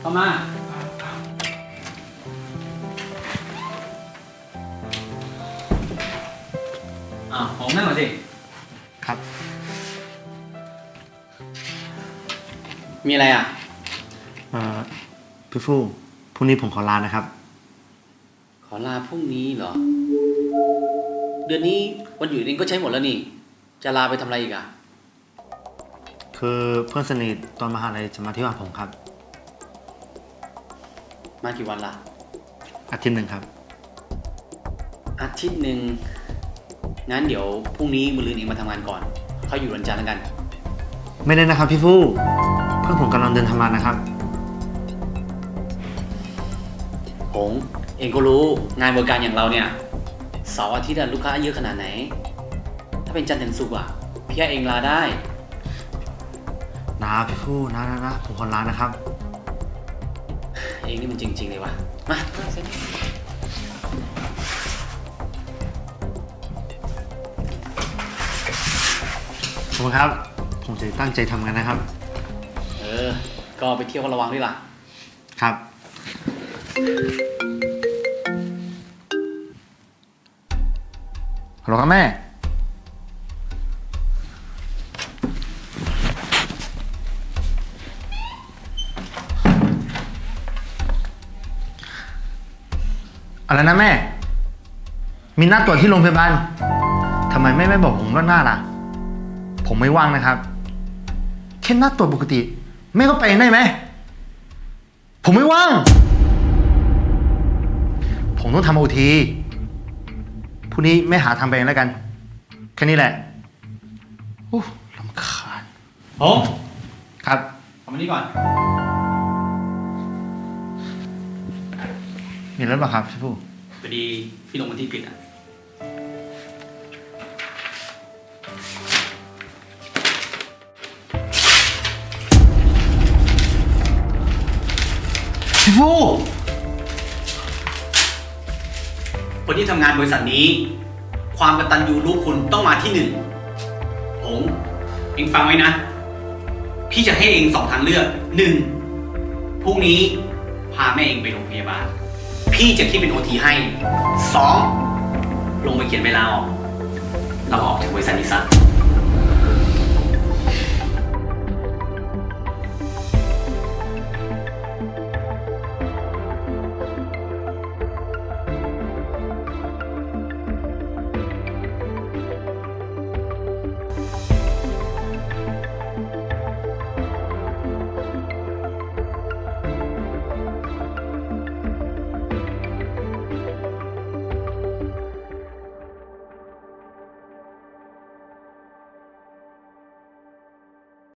เข้ามา อ่าผมนั่งก่อนสิ ครับ มีอะไรอะ เอ่อพี่ฟู่พรุ่งนี้ผมขอลานะครับ ขอลาพรุ่งนี้เหรอ เดือนนี้วันหยุดเองก็ใช้หมดแล้วนี่ จะลาไปทำอะไรอีกอะ คือเพื่อนสนิทตอนมหาลัยจะมาที่บ้านผมครับ มากี่วันล่ะ อาทิตย์หนึ่งครับ อาทิตย์หนึ่งงั้นเดี๋ยวพรุ่งนี้มือรืนเองมาทำงานก่อนค่อยอยู่วันจันทร์แล้วกัน ไม่ได้นะครับพี่ฟู่เพื่อนผมกำลังเดินทำงานนะครับหงเองก็รู้งานบริการอย่างเราเนี่ยเสาร์อาทิตย์อะลูกค้าเยอะขนาดไหน ถ้าเป็นจันทร์ถึงศุกร์อะพี่ให้เองลาได้ นะพี่ฟู่นะนะนะผมขอลานะครับ เองนี่มันจริง ๆ เลยวะมาเซ็นขอบคุณครับ ผมจะตั้งใจทำงานนะครับ เออ ก็ไปเที่ยวก็ระวังด้วยล่ะ ครับ ฮัลโหลครับแม่ อะไรนะแม่ มีนัดตรวจที่โรงพยาบาลทำไมแม่ไม่บอกผมล่วงหน้าล่ะ ผมไม่ว่างนะครับ แค่นัดตรวจปกติ แม่ก็ไปได้ไหม ผมไม่ว่าง ผมต้องทำโอทีพรุ่งนี้แม่หาทำไปเองแล้วกัน แค่นี้แหละโอ้ลำคาญหงครับ ทำอันนี้ก่อน มีแล้วเปล่าครับพี่ผู้พอดีพี่ลงวันที่ผิดอะ พี่ผู้คนที่ทำงานบริษัทนี้ ความกตัญญูรู้คุณต้องมาที่หนึ่งหงเองฟังไว้นะ พี่จะให้เองสองทางเลือกหนึ่งพรุ่งนี้พาแม่เองไปโรงพยาบาล พี่จะคิดเป็นโอทีให้สองลงไปเขียนเวลาออกเราออกจากบริษัทนี้ซะ